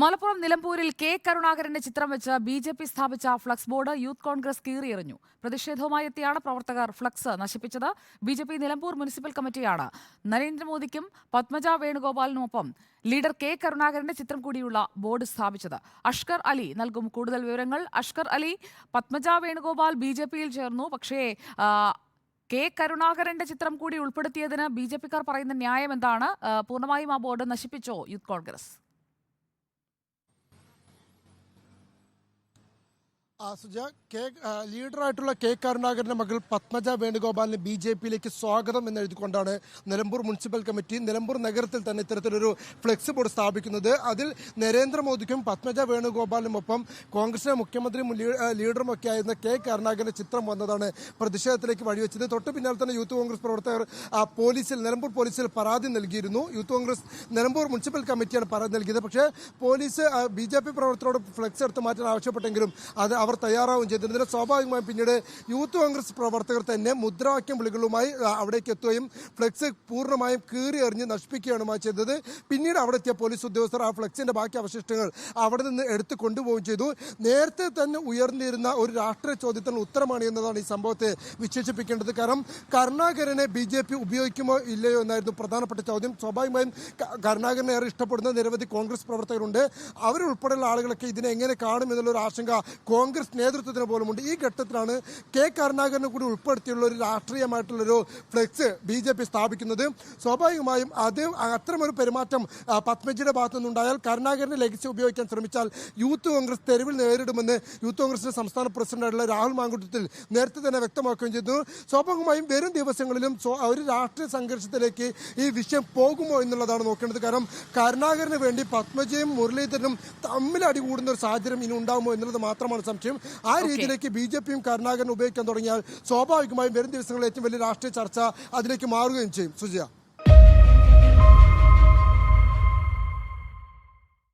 മലപ്പുറം നിലമ്പൂരിൽ കെ കരുണാകരന്റെ ചിത്രം വെച്ച് ബി ജെ പി സ്ഥാപിച്ച ഫ്ലക്സ് ബോർഡ് യൂത്ത് കോൺഗ്രസ് കീറിയെറിഞ്ഞു. പ്രതിഷേധവുമായി എത്തിയാണ് പ്രവർത്തകർ ഫ്ലക്സ് നശിപ്പിച്ചത്. B J P Nilambur municipal കമ്മിറ്റിയാണ്. നരേന്ദ്രമോദിക്കും പത്മജ വേണുഗോപാലിനുമൊപ്പം ലീഡർ കെ കരുണാകരന്റെ ചിത്രം കൂടിയുള്ള ബോർഡ് സ്ഥാപിച്ചത്. അഷ്കർ അലി നൽകും കൂടുതൽ വിവരങ്ങൾ. അഷ്കർ അലി പത്മജ വേണുഗോപാൽ ബി ജെ പിയിൽ ചേർന്നു. പക്ഷേ കെ കരുണാകരന്റെ ചിത്രം കൂടി ഉൾപ്പെടുത്തിയതിന് ബി ജെ പിക്കാർ പറയുന്ന ന്യായം എന്താണ് പൂർണമായും ആ ബോർഡ് നശിപ്പിച്ചോ യൂത്ത് കോൺഗ്രസ്? സുജ കെ ലീഡറായിട്ടുള്ള കെ. കരുണാകരന്റെ മകൾ പത്മജ വേണുഗോപാലിന് ബി ജെ പിയിലേക്ക് സ്വാഗതം എന്നെഴുതിക്കൊണ്ടാണ് നിലമ്പൂർ മുനിസിപ്പൽ കമ്മിറ്റി നിലമ്പൂർ നഗരത്തിൽ തന്നെ ഇത്തരത്തിലൊരു ഫ്ലെക്സ് ബോർഡ് സ്ഥാപിക്കുന്നത്. അതിൽ നരേന്ദ്രമോദിക്കും പത്മജ വേണുഗോപാലിനുമൊപ്പം കോൺഗ്രസിലെ മുഖ്യമന്ത്രിയും ലീഡറുമൊക്കെ ആയിരുന്ന കെ. കരുണാകരന്റെ ചിത്രം വന്നതാണ് പ്രതിഷേധത്തിലേക്ക് വഴിവെച്ചത്. തൊട്ട് പിന്നാലെ തന്നെ യൂത്ത് കോൺഗ്രസ് പ്രവർത്തകർ പോലീസിൽ നിലമ്പൂർ പോലീസിൽ പരാതി നൽകിയിരുന്നു. യൂത്ത് കോൺഗ്രസ് നിലമ്പൂർ മുനിസിപ്പൽ കമ്മിറ്റിയാണ് പരാതി നൽകിയത്. പക്ഷേ പോലീസ് ബി ജെ പി പ്രവർത്തകരോട് ഫ്ലെക്സ് എടുത്ത് മാറ്റാൻ ആവശ്യപ്പെട്ടെങ്കിലും അത് അവർ തയ്യാറാവുകയും ചെയ്തിരുന്നതിന് സ്വാഭാവികമായും പിന്നീട് യൂത്ത് കോൺഗ്രസ് പ്രവർത്തകർ തന്നെ മുദ്രാവാക്യം വിളികളുമായി അവിടേക്ക് എത്തുകയും ഫ്ലെക്സ് പൂർണമായും കീറി എറിഞ്ഞ് നശിപ്പിക്കുകയാണ് ചെയ്തത്. പിന്നീട് അവിടെ എത്തിയ പോലീസ് ഉദ്യോഗസ്ഥർ ആ ഫ്ലെക്സിന്റെ ബാക്കി അവശിഷ്ടങ്ങൾ അവിടെ നിന്ന് എടുത്തു കൊണ്ടുപോവുകയും ചെയ്തു. നേരത്തെ തന്നെ ഉയർന്നിരുന്ന ഒരു രാഷ്ട്രീയ ചോദ്യത്തിന് ഉത്തരമാണ് എന്നതാണ് ഈ സംഭവത്തെ വിശേഷിപ്പിക്കേണ്ടത്. കാരണം കരുണാകരനെ ബി ജെ പി ഉപയോഗിക്കുമോ ഇല്ലയോ എന്നായിരുന്നു പ്രധാനപ്പെട്ട ചോദ്യം. സ്വാഭാവികമായും കരുണാകരനെ ഏറെ ഇഷ്ടപ്പെടുന്ന നിരവധി കോൺഗ്രസ് പ്രവർത്തകരുണ്ട്. അവരുൾപ്പെടെയുള്ള ആളുകളൊക്കെ ഇതിനെ എങ്ങനെ കാണും എന്നുള്ള ഒരു ആശങ്ക കോൺഗ്രസ് നേതൃത്വത്തിന് പോലുമുണ്ട്. ഈ ഘട്ടത്തിലാണ് കെ കരുണാകരനെ കൂടി ഉൾപ്പെടുത്തിയുള്ള ഒരു രാഷ്ട്രീയമായിട്ടുള്ളൊരു ഫ്ലെക്സ് ബി ജെ പി സ്ഥാപിക്കുന്നത്. സ്വാഭാവികമായും അത് അത്തരമൊരു പെരുമാറ്റം പത്മജിയുടെ ഭാഗത്തു നിന്നുണ്ടായാൽ കരുണാകരനെ ലെഗസി ഉപയോഗിക്കാൻ ശ്രമിച്ചാൽ യൂത്ത് കോൺഗ്രസ് തെരുവിൽ നേരിടുമെന്ന് യൂത്ത് കോൺഗ്രസിന്റെ സംസ്ഥാന പ്രസിഡന്റായിട്ടുള്ള രാഹുൽ മാങ്കുട്ടത്തിൽ നേരത്തെ തന്നെ വ്യക്തമാക്കുകയും ചെയ്തു. സ്വാഭാവികമായും വരും ദിവസങ്ങളിലും ഒരു രാഷ്ട്രീയ സംഘർഷത്തിലേക്ക് ഈ വിഷയം പോകുമോ എന്നുള്ളതാണ് നോക്കേണ്ടത്. കാരണം കരുണാകരന് വേണ്ടി പത്മജയും മുരളീധരനും തമ്മിൽ അടികൂടുന്ന ഒരു സാഹചര്യം ഇനി ഉണ്ടാകുമോ എന്നുള്ളത് മാത്രമാണ് സംശയം. ആ രീതിയിലേക്ക് ബി ജെ പിയും കരുണാകരൻ ഉപയോഗിക്കാൻ തുടങ്ങിയാൽ സ്വാഭാവികമായും വരും ദിവസങ്ങളിൽ ഏറ്റവും വലിയ രാഷ്ട്രീയ ചർച്ച അതിലേക്ക് മാറുകയും ചെയ്യും. സുജയ.